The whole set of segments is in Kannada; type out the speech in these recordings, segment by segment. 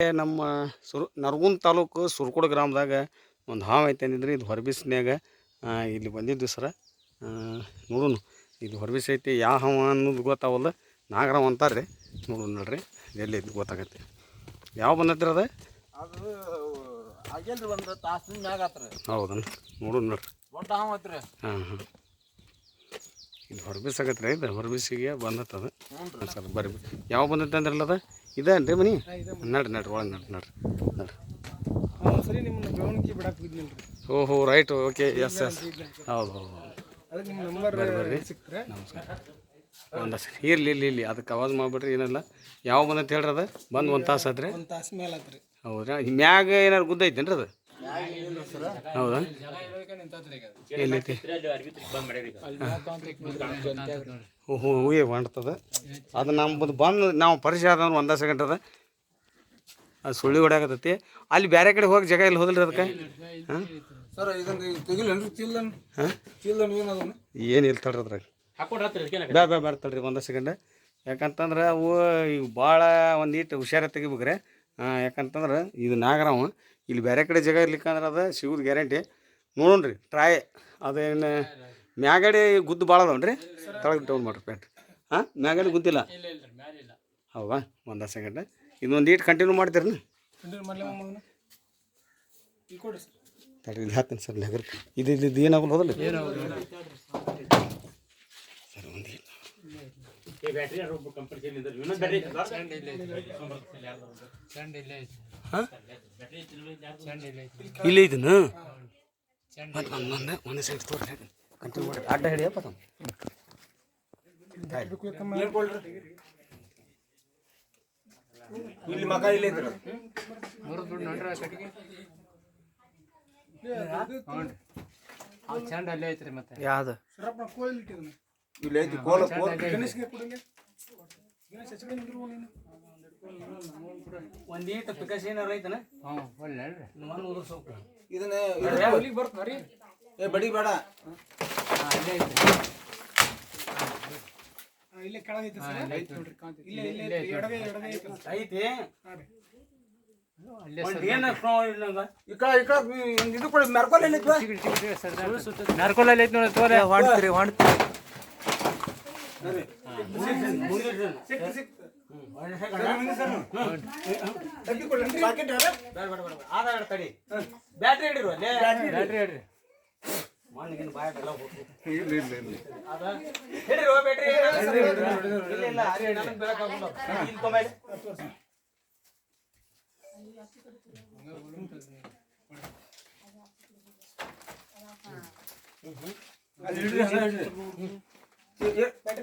ನಮ್ಮ ಸುರ್ ನರಗುಂದ ತಾಲೂಕು ಸುರ್ಕುಡ ಗ್ರಾಮದಾಗ ಒಂದು ಹಾವು ಐತೆ ಅಂದಿದ್ರಿ ಇದು ಹೊರಬಿಸ್ನ್ಯಾಗ ಇಲ್ಲಿ ಬಂದಿದ್ದು ಸರ. ನೋಡೋಣ ಇದು ಹೊರಬಿಸ್ ಐತಿ ಯಾವ ಹಾವು ಅನ್ನೋದು ಗೊತ್ತಾವಲ್ಲ ನಾಗರಾವ್ ಅಂತಾರೆ ರೀ ನೋಡೋಣ ನೋಡ್ರಿ ಎಲ್ಲಿ ಇದು ಗೊತ್ತಾಗತ್ತೆ. ಯಾವ ಬಂದತ್ರಿ ಅದು? ಅದು ಆಗೇನ್ರಿ ಒಂದು ತಾಸಿನ ಮ್ಯಾಗ ಆತ್ರಿ. ಹೌದನ್ ನೋಡೋಣ ನೋಡ್ರಿ. ದೊಡ್ಡ ಹಾವು ಐತ್ರಿ. ಹಾಂ ಹಾಂ. ಇದು ಹೊರಬಿಸ್ ಆಗತ್ತೆ ಇದು ಹೊರಬಿಸಿಗೆ ಬಂದತ್ತದ ಸರ್ ಬರ್ರಿ. ಯಾವ ಬಂದತ್ತೆ ಅಂದ್ರಲ್ಲ ಅದು? ಇದೇನ್ರಿ ಮನಿ? ನಡ್ರಿ ನಡ್ರಿ ಒಳಗೆ ನಡ್ರಿ ನಡ್ರಿ ನಡ್ರಿ. ಸರಿ ನಿಮ್ಮನ್ನ ಬೆಳವಣಿಗೆ ಬಿಡಕ್ಕೆ ಬಿದ್ನಿಲ್ರಿ ಓಹೋ ರೈಟ್ ಓಕೆ ಎಸ್ ಎಸ್ ಹೌದು ಹೌದು ಅದಕ್ಕೆ ನಿಮ್ಮ ನಂಬರ್ ಬರ್ರಿ. ಸಿಕ್ತ್ರೆ ನಮಸ್ಕಾರ. ಒಂದು ಸರಿ ಇರ್ಲಿ ಇಲ್ಲಿ ಇಲ್ಲಿ ಅದಕ್ಕೆ ಅವಾಜ್ ಮಾಡ್ಬಿಡ್ರಿ ಏನಲ್ಲ. ಯಾವ ಬಂದೈತೆ ಹೇಳ್ರಿ ಅದು? ಬಂದು ಒಂದು ತಾಸು ಆದ್ರೆ ಒಂದು ತಾಸು ಮೇಲೆ ಆತ್ರಿ. ಹೌದ್ರಾ? ಮ್ಯಾಗ ಏನಾರು ಗುದ್ದ ಐತೇನ್ರಿ ಅದು? ಹೌದಾ? ಎಲ್ಲೈತಿ ಹೊಂಟ್ತದ ಅದು ನಮ್ಮದು ಬಂದು ನಾವು ಪರಿಚಯ ಆದವ್ರು ಒಂದೇ ಸೆಕೆಂಡ್ ಅದ. ಅದು ಸುಳ್ಳಿ ಹೊಡ್ಯಾಕತ್ತೈತಿ ಅಲ್ಲಿ ಬೇರೆ ಕಡೆ ಹೋಗಿ ಜಾಗ ಇಲ್ಲಿ ಹೋದಲ್ರಿ ಅದಕ್ಕೆ? ಹಾಂ? ಏನು? ಇಲ್ಲ ತಡ್ರಿ ಅದ್ರಾಗ. ಬ್ಯಾ ಬ್ಯಾ ಬ್ಯಾಡ ತಡ್ರಿ ಒಂದೇ ಸೆಕೆಂಡ್ ಯಾಕಂತಂದ್ರೆ ಅವು ಈಗ ಭಾಳ ಒಂದು ಇಟ್ಟು ಹುಷಾರ ತೆಗಿಬೇಕ್ರೆ. ಯಾಕಂತಂದ್ರೆ ಇದು ನಾಗರಾವ. ಇಲ್ಲಿ ಬೇರೆ ಕಡೆ ಜಾಗ ಇರ್ಲಿಕ್ಕಂದ್ರೆ ಅದು ಸಿಗೋದು ಗ್ಯಾರಂಟಿ. ನೋಡೋಣ ರೀ ಟ್ರಾಯ್ ಅದೇನು ಮ್ಯಾಗಡೆ ಗುದ್ದು ಭಾಳ ಅದಾವನ್ರಿ? ತಳಗೆ ಡೌನ್ ಮಾಡ್ರಿ ಪ್ಯಾಂಟ್ ಹಾಂ ಮ್ಯಾಗಡೆ ಗುದ್ದಿಲ್ಲ? ಹೌದಾ? ಒಂದು ಸೆಕೆಂಡ್ ಇದೊಂದು ಇಟ್ಟು ಕಂಟಿನ್ಯೂ ಮಾಡ್ತೀರಿ ಇಲ್ಲಿ ಹಾಕ್ತೀನಿ ಸರ್ ನಗರ ಇದು ಇದು ಏನಾಗಲ್ಲ ಹೋದಲ್ಲ? ಹಾಂ? ಇಲ್ಲ ಇದನ್ನ? ಮತ್ತೆ ಒಂದು ಒಂದೇ ಒಂದೇ ಸೈಡ್ ತೋರಿ ಕಂಟಿನ್ಯೂ ಮಾಡಿ. ಅಡ್ಡ ಹಿಡಿಯಪ್ಪ ತಮ್ಮ. ಇಲ್ಲಿ ಮಗ ಇಲ್ಲಿ ಐತ್ರಿ ಚಂಡ ಅಲ್ಲೇ ಐತ್ರಿ ಮತ್ತೆ. ಯಾವ್ದು? ಇಲ್ಲಿ ಐತಿ ಕೋಲ ಕೋಲ. ಗಣೇಶ್ಗೆ ಕೊಡಂಗೆ? ಗಣೇಶ್ ಹೆಚ್ಚು ಕಡೆ ನಿಂದ್ರು ನೀನು? ಒಂದು ಈಟ ಏನಾರ ಏನಾರು ಐತನ? ಹ್ಞೂ ಒಳ್ಳೆ ಇದನ್ನ ಇಲ್ಲಿಗೆ ಬರ್ತಾನ ರೀ ಏ ಬಡಿ ಬೇಡ. ಅಲ್ಲೇ ಇಲ್ಲೇ ಕೆಳಗೈತೆ ಸರ್. ಐತೆ ನೋಡ್ರಿ ಕಾಂತಿ ಇಲ್ಲೇ ಇಲ್ಲೇ ಎಡಗೈ ಎಡಗೈ ಐತೆ. ಹಾಂ ರೀ. ಮೆರ್ಕೋಲ್ ಐತಿ ನೋಡಿ ಬ್ಯಾಟ್ರಿ ಹಿಡಿರು ಅಲ್ಲೇ ಬ್ಯಾಟ್ರಿ ಹೇಳ್ರಿ ಮಣ್ಣಿಗಿನ ಬಾಯಾಗೆಲ್ಲ ಹೋಗ್ತು ಇಲ್ಲ ಇಲ್ಲ ಇಲ್ಲ ಅದ ಹಿಡಿರು ಬ್ಯಾಟ್ರಿ ಇಲ್ಲ ಇಲ್ಲ ಅರೆ ನನಗೆ ಬೆಳಕಾಗಲ್ಲ ಇಲ್ಲಿ ತೊಂಬೈಲಿ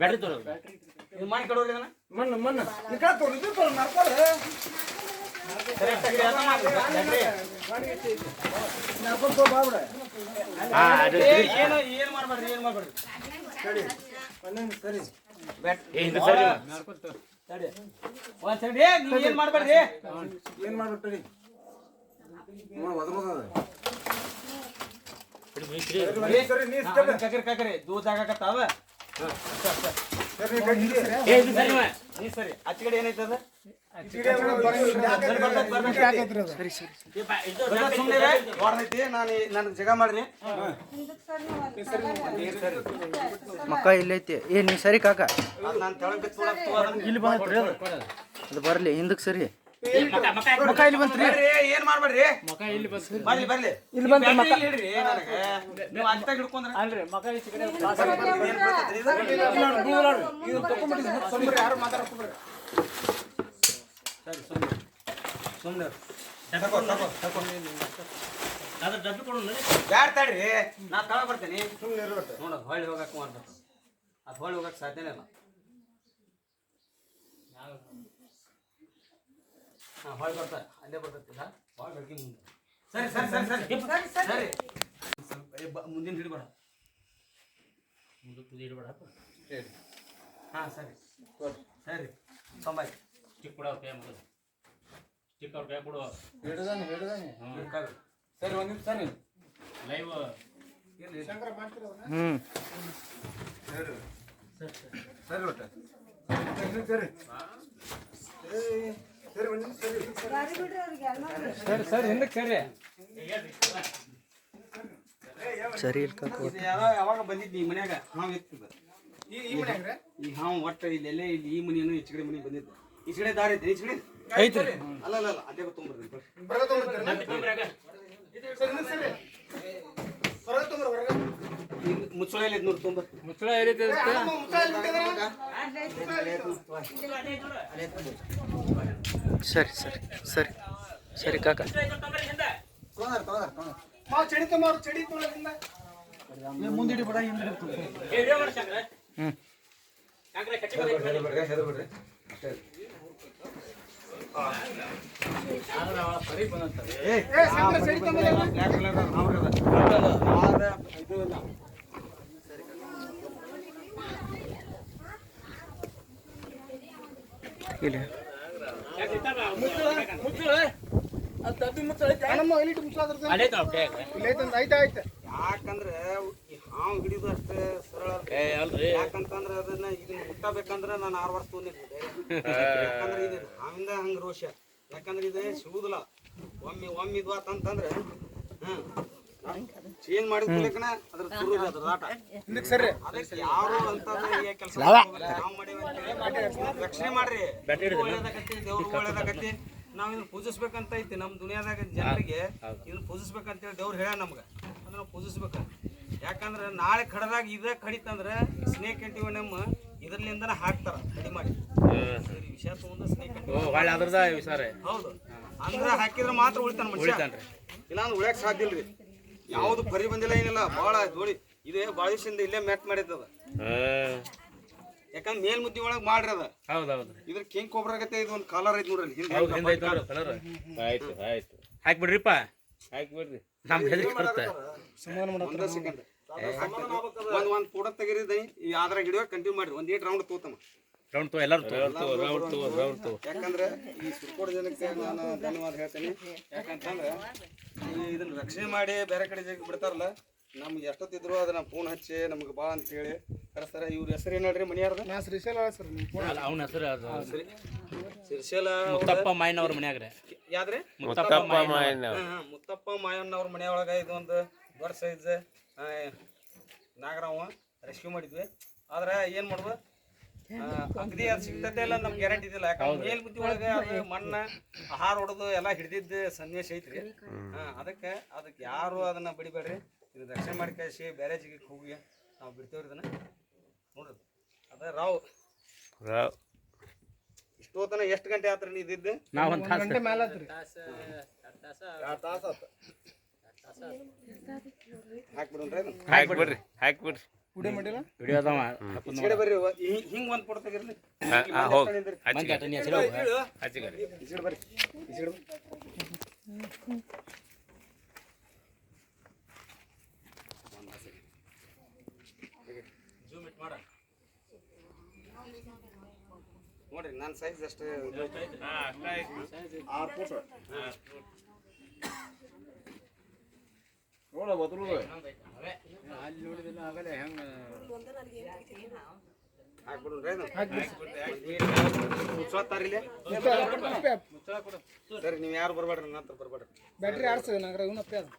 ಬ್ಯಾಟ್ರಿ ತೋರ ಇದು ಮಾಡಿ ಕೊಡೋರಿ ಇದನ್ನ ಮಣ್ಣು ಮಣ್ಣು. ಇಕ್ಕ ತೋರಿ ಇದು ತೋರಿ ಮೆರ್ಕೋಲ್ ಕರೆಕ್ಟ್ ಆಗಿ ಅರ್ಥ ಮಾಡ್ರಿ ಬ್ಯಾಟ್ರಿ ಮೆರ್ಕೋಲ್ ಬಾ ಬಿಡ ಏನು ಏನು ಮಾಡ್ಬೇಡ್ರಿ ಏನು ಮಾಡ್ಬೇಡ್ರಿ ಒಂದೊಂದು ಸರಿ. ತಡಿ. ಒಂದ್ ಸರಿ ಏನು ಏನ್ ಮಾಡ್ಬೇಡ್ರಿ ಏನ್ ಮಾಡ್ಬೇಕು ತಡಿ. ನೋಡ್ ಒದರೋದದ. ಸರಿ ನೀ ಕಕರಿ ಕಕರಿ ಕಕರಿ. ದೂರ ಜಾಗಕತ್ತಾವ ಜಗ ಮಾಡ್ರಿ ಮಕ್ಕ ಇಲ್ಲೈತಿ. ಏ ನೀ ಸರಿ ಕಾಕ. ಇಲ್ಲಿ ಅದು ಬರ್ಲಿ ಹಿಂದಕ್ಕೆ ಸರಿ. ಮಕ್ಕ ಇಲ್ಲಿ ಬಂತ್ರಿ. ಏನ್ ಮಾಡ್ಬೇಡ್ರಿ? ಮಕ ಇಲ್ಲಿ ಬಂತು ಬರ್ಲಿ ಬರ್ಲಿ. ಇಲ್ಲಿ ಬಂತು ಇಡ್ರಿ ನನಗೆ? ನೀವು ಅಂತ ಹಿಡ್ಕೊಂಡ್ರೆ? ಅಲ್ರಿ ಮಕ ಕಡೆ ಇದು? ಯಾರು. ಸರಿ ಸುಮ್ಮನೆ ಸುಮ್ಮನೆ ತಗೋ ತಗೋ ತಗೋ. ಅದ್ರ ಡಬ್ಬಿ ಕೊಡು ಯಾರು ತಡ್ರಿ ನಾ ತಳ ಬರ್ತೀನಿ. ಸುಮ್ನೆ ಇರ್ಬೇಕು. ನೋಡು ಹೊಳ್ಳಿ ಹೋಗಕ್ಕೆ ಮಾಡ್ಬೇಕು ಅದು ಹೊಳ್ಳಿ ಹೋಗಕ್ಕೆ ಸಾಧ್ಯನೇ ಇಲ್ಲ. ಹಾಂ ಬರ್ತಾ ಅಲ್ಲೇ ಬರ್ತೈತಿ ಭಾಳ ಬೆಳಗ್ಗೆ ಮುಂದೆ. ಸರಿ ಸರಿ ಸರಿ ಸರಿ ಸರಿ ಸ್ವಲ್ಪ ಮುಂದಿನ ಹಿಡಿಬೇಡ. ಮುಂದಕ್ಕೆ ಹಿಡಿಬೇಡ ಹಾಂ ಸರಿ. ಸರಿ. ತೊಂಬೈ ಚಿಕ್ಕ ಕೊಡೋ ಕೈ ಮುಗಿದು ಚಿಕ್ಕ ಅವ್ರ ಕೈ ಬಿಡು ಹಿಡ್ದಾನೆ, ಸರಿ ಒಂದ್ ನಿಮಿಷ ಸರಿ. ಲೈವ್ ಹ್ಞೂ ಸರಿ ಸರಿ. ಸರಿ ಸರಿ ಸರಿ ಸರ್ ಸರ್ ಹಿಂದಕ್ಕೆ ಸರಿ ಸರಿ ಯಾವಾಗ ಬಂದಿದ್ದು ಈ ಮನ್ಯಾಗ? ಹಾವು ಇರ್ತದ ಈ ಈ ಈ ಹಾವು ಒಟ್ಟು ಇಲ್ಲೆಲ್ಲೇ ಇಲ್ಲಿ ಈ ಮನೆಯನ್ನು ಹೆಚ್ಚು ಕಡೆ ಮನೆಗೆ ಬಂದಿದ್ದು. ಈಚಕಡೆ ದಾರಿ ಐತೆ ಈ ಕಡೆ ಐತ್ರಿ. ಅಲ್ಲ ಅಲ್ಲ ಅಲ್ಲ ಅದೇ ತೊಗೊಂಬರ್ರಿ ಬರಗ ತೊಗೊಂಡ್ಬರ್ತೀರಿ ಸರ್ ಇನ್ನೊಂದ್ ಸರಿ ಹೊರಗೆ ತೊಗೊಂಬರ್ ಹೊರಗೆ ಮುಚ್ಚಳ ನೋಡಿ ತೊಗೊಂಬರ್ ಮುಚ್ಚಳ ಎಲ್ಲಿಟ್ಟಿದ್ದಾರೆ? ಸರಿ ಸರಿ ಸರಿ ಸರಿ ಕಾಕ. ಮುಂದಿಡಿ ಚಡಿ ಹಿಂದೆ ಹ್ಞೂ ಹೆದರ್ಬಿಡ್ರಿ. ಅಷ್ಟೇ. ಏ ಸರಿ ತೊಗೊಂಬಲ್ಲ ಬ್ಲ್ಯಾಕ್ ಕಲರ್ ಅದ ಇದು ಇಲ್ಲ ಇಲ್ಲ ನಮ್ಮ ಎಲ್ಲಿಟ್ಟು ಮುಚ್ಚಲಾದ್ರ ಅಲ್ಲೇ ಐತೆ ಇಲ್ಲ ಐತಂದ್ ಐತೆ ಐತೆ ಯಾಕಂದ್ರೆ ಹಾವು ಹಿಡಿದು ಅಷ್ಟೇ ಸರಳ ಅಲ್ರಿ. ಯಾಕಂತಂದ್ರೆ ಅದನ್ನ ಇದನ್ನ ಮುಟ್ಟಬೇಕಂದ್ರೆ ನಾನು ಆರು ವರ್ಷ ತೊಂದಿದ್ದೆ ಯಾಕಂದ್ರೆ ಇದು ಹಾವಿಂದ ಹಂಗ ರೋಷ. ಯಾಕಂದ್ರೆ ಇದು ಸಿಗುದಿಲ್ಲ. ಒಮ್ಮೆ ಒಮ್ಮೆ ಇದು ಅಂತಂದ್ರೆ ಹ್ಮ್. ಚೇಂಜ್ ಮಾಡಿದ ಮೂಲಕನ ಅದ್ರ ತುರುದು ಅದ್ರ ಆಟ. ಹಿಂದಕ್ಕೆ ಸರಿ ಅದಕ್ಕೆ ಯಾರು ಅಂತಂದ್ರೆ ಕೆಲಸ ನಾವು ಮಾಡಿ ಅಂತ ರಕ್ಷಣೆ ಮಾಡ್ರಿ. ಒಳ್ಳೇದಾಗತ್ತಿ ದೇವ್ರಿಗೆ ನಾವು ನಾವ್ ಇದನ್ನ ಪೂಜಿಸ್ಬೇಕಂತ ಐತಿ. ನಮ್ಮ ದುನಿಯಾದಾಗ ಜನರಿಗೆ ಇದನ್ನ ಪೂಜಿಸ್ಬೇಕಂತೇಳಿ ದೇವ್ರು ಹೇಳ ನಮ್ಗ. ಅದನ್ನ ಪೂಜಿಸ್ಬೇಕ. ಯಾಕಂದ್ರೆ ನಾಳೆ ಕಡದಾಗ ಇದ ಕಡಿತಂದ್ರ ಸ್ನೇಕ್ ಅಂಟಿವ ನಮ್ಮ ಇದ್ರಲಿಂದನ ಹಾಕ್ತಾರ ಕಡಿ ಮಾಡಿ. ಈ ವಿಷಯ ತಗೊಂಡ ಸ್ನೇಕ್ ಅಂಟಿವ. ಸರ್ ಹೌದು. ಅಂದ್ರೆ ಹಾಕಿದ್ರೆ ಮಾತ್ರ ಉಳಿತಾನ ಮನುಷ್ಯ. ಇಲ್ಲಾಂದ್ರೆ ಉಳಿಯಕ್ ಸಾಧ್ಯ ಇಲ್ರಿ. ಯಾವ್ದು ಪರಿ ಬಂದಿಲ್ಲ ಏನಿಲ್ಲ. ಬಹಳ ಜೋಡಿ ಇದೇ ಬಾಳಿಸಿಂದ ದಿವಸದಿಂದ ಇಲ್ಲೇ ಮ್ಯಾಟ್ ಮಾಡಿದ್ದದ. ಯಾಕಂದ್ರೆ ಮೇಲ್ ಮುದ್ದಿ ಒಳಗ್ ಮಾಡ್ರಿ ಅದ. ಹೌದು ಹೌದು ಇದ್ರ ಕಿಂಗ್ ಕೊಬ್ರ ಆಗತ್ತೆ ಇದು ಒಂದು ಕಾಲರ್ ಐತಿ ನೋಡ್ರಿ ಹಿಂದೆ ಕಲರ್ ಆಯ್ತು ಆಯ್ತು. ಹಾಕ್ಬಿಡ್ರಿಪ್ಪ. ಹಾಕ್ಬಿಡ್ರಿ. ನಮ್ ಹೆದರಿಕೆ ಬರುತ್ತೆ? ಒಂದ ಸೆಕೆಂಡ್ ಒಂದ್ ಒಂದ್ ಫೋಟೋ ತೆಗೀರಿ ಅದ್ರಾಗ ಹಿಡಿಯೋ ಕಂಟಿನ್ಯೂ ಮಾಡ್ರಿ. ಒಂದ್ ಏಟ್ ರೌಂಡ್ ತೋತಮ್ಮ. ರೌಂಡ್ ತೋ ಎಲ್ಲರೂ ತೋ ರೌಂಡ್ ತೋ ರೌಂಡ್ ತೋ ಯಾಕಂದ್ರೆ ಈ ಸುರ್ಕೋಡ್ ಜನಕ್ಕೆ ನಾನು ಧನ್ಯವಾದ ಹೇಳ್ತೀನಿ. ಯಾಕಂತಂದ್ರೆ ಈ ಇದನ್ನ ರಕ್ಷಣೆ ಮಾಡಿ ಬೇರೆ ಕಡೆ ಜಾಗ ಬಿಡ್ತಾರಲ್ಲ ನಮ್ಗೆ ಎಷ್ಟೊತ್ತಿದ್ರು ಅದನ್ನ ಫೋನ್ ಹಚ್ಚಿ ನಮ್ಗೆ ಬಾ ಅಂತ ಹೇಳಿ ಕರೆಸ್ತಾರೆ. ಇವ್ರ ಹೆಸರು ಏನ್ ಹೇಳ್ರಿ ಮನಿಯಾರ್ದ ನಾ ಶ್ರೀಶೈಲ ಸರ್ ಅವನ ಹೆಸರು ಅದು. ಸಿರ್ಸೇಲ ಮುತ್ತಪ್ಪ ಮಾಯನವ್ರ ಮನೆಯಾಗ್ರೆ. ಯಾದ್ರಿ ಮುತ್ತಪ್ಪ ಹಾ, ಮುತ್ತಪ್ಪ ಮಾಯಣ್ಣ ಅವ್ರ ಮನೆಯೊಳಗ ಇದು ಒಂದು ದೊಡ್ಡ ಸೈಜ್ ನಾಗರಾವ ರೆಸ್ಕ್ಯೂ ಮಾಡಿದ್ವಿ. ಆದ್ರೆ ಏನ್ ಮಾಡುದು ಆ, ಅಗದಿ ಅದು ಸಿಗ್ತತೆ ಇಲ್ಲ ನಮ್ಗೆ ಗ್ಯಾರಂಟಿ ಇದಿಲ್ಲ. ಯಾಕಂದ್ರೆ ಮೇಲ್ ಬುದ್ಧಿ ಒಳಗೆ ಅದು ಮಣ್ಣ ಆಹಾರ ಹೊಡೆದು ಎಲ್ಲ ಹಿಡಿದಿದ್ದ ಸನ್ನಿವೇಶ ಐತ್ರಿ. ಹಾ, ಅದಕ್ಕೆ ಅದಕ್ಕೆ ಯಾರು ಅದನ್ನ ಬಿಡಿಬೇಡ್ರಿ. ಇದು ರಕ್ಷಣೆ ಮಾಡಿ ಕಳಿಸಿ ಬೇರೆ ಜಾಗಕ್ಕೆ ಹೋಗಿ ನಾವು ಬಿಡ್ತೇವ್ರಿ ಇದನ್ನ. ನೋಡ್ರಿ ಅದ ರಾವ್. ರಾವ್. ಇಷ್ಟೋತನ ಎಷ್ಟು ಗಂಟೆ ಆತ್ರಿ ನೀ ಇದ್ದಿದ್ದು? ನಾವ್ ಒಂದ್ ತಾಸು. ಗಂಟೆ ಮೇಲೆ ಆತ್ರಿ. ಹಾಕ್ಬಿಡ್ರಿ ಹಾಕ್ಬಿಡ್ರಿ ಹಾಕ್ಬಿಡ್ರಿ. ಪುಡಿ ಮಾಡಿಲ್ಲ? ವಿಡಿಯೋ ಅದಾವ. ಬರ್ರಿ ಹಿಂಗ್ ಒಂದ್ ಫೋಟೋ ತೆಗಿರ್ಲಿ ಬರ್ರಿ. ನೋಡ್ರಿ ನನ್ನ ಸೈಜ್ ಅಷ್ಟೇ ಆರು ಫೋಟೋ ಸರಿ ನೀವು ಯಾರು ಬರ್ಬೇಡ್ರಿ ನನ್ನ ಹತ್ರ ಬರ್ಬೇಡ್ರಿ. ಬ್ಯಾಟ್ರಿ ಆಡ್ಸದ ನಾಗ್ರ ಇವನಪ್ಪ ಅದು.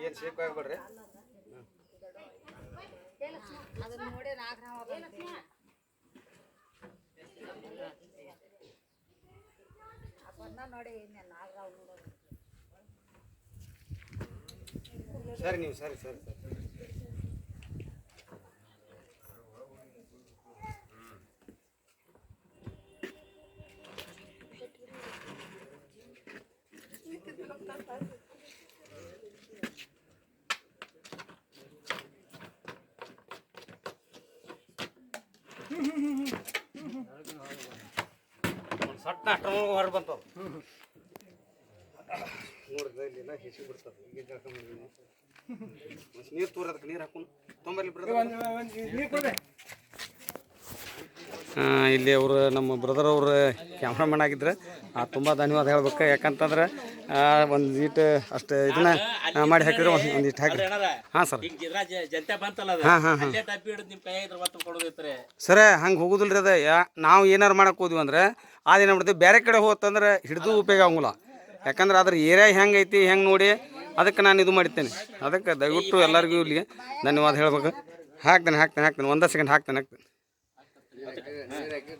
ಏನ್ ಶೇಪ್ ಆಗ್ಬೇಡ್ರಿ? ಅದನ್ನ ನೋಡಿ ನಾಗರಾಮ ನೋಡಿ ಸರಿ ನೀವು ಸರಿ ಸರಿ ಸರಿ. ಒಂದ್ ಸಟ್ಟ ಅಷ್ಟ ಹೊರ ಬಂತವ ನೋಡಿದ್ರೆ ಇಲ್ಲೆಲ್ಲ ಹೆಚ್ಚು ಬಿಡ್ತದೆ. ಈಗ ನೀರು ತೋರ್ ಅದಕ್ಕೆ ನೀರು ಹಾಕೊಂಡು ತೊಂಬರ್ಲಿ ಆ, ಇಲ್ಲಿ ಅವರು ನಮ್ಮ ಬ್ರದರ್ ಅವರು ಕ್ಯಾಮ್ರಾಮನ್ ಆಗಿದ್ರೆ ತುಂಬ ಧನ್ಯವಾದ ಹೇಳ್ಬೇಕು. ಯಾಕಂತಂದ್ರೆ ಒಂದು ಈಟ್ ಅಷ್ಟು ಇದನ್ನ ಮಾಡಿ ಹಾಕಿದ್ರೆ ಒಂದು ಒಂದಿಷ್ಟು ಹಾಕಿ. ಹಾಂ ಸರ್. ಹಾಂ ಹಾಂ ಹಾಂ. ಸರ ಹಂಗೆ ಹೋಗುದಿಲ್ಲ ರೀ ಅದ. ಯಾ ನಾವು ಏನಾರು ಮಾಡಕ್ಕೆ ಹೋದ್ವಿ ಅಂದ್ರೆ ಅದೇನು ಮಾಡ್ತೀವಿ ಬೇರೆ ಕಡೆ ಹೋತಂದ್ರೆ ಹಿಡಿದು ಉಪಯೋಗ ಆಗಂಗಿಲ್ಲ ಯಾಕಂದ್ರೆ ಅದ್ರ ಏರಿಯಾ ಹೆಂಗೆ ಐತಿ ಹೆಂಗೆ ನೋಡಿ ಅದಕ್ಕೆ ನಾನು ಇದು ಮಾಡ್ತೇನೆ ಅದಕ್ಕೆ ದಯವಿಟ್ಟು ಎಲ್ಲರಿಗೂ ಇಲ್ಲಿಗೆ ಧನ್ಯವಾದ ಹೇಳ್ಬೇಕು. ಹಾಕ್ತೇನೆ ಹಾಕ್ತೇನೆ ಹಾಕ್ತೇನೆ. ಒಂದೇ ಸೆಕೆಂಡ್ ಹಾಕ್ತೇನೆ ಹಾಕ್ತೇನೆ. ನೀರಾಕಿ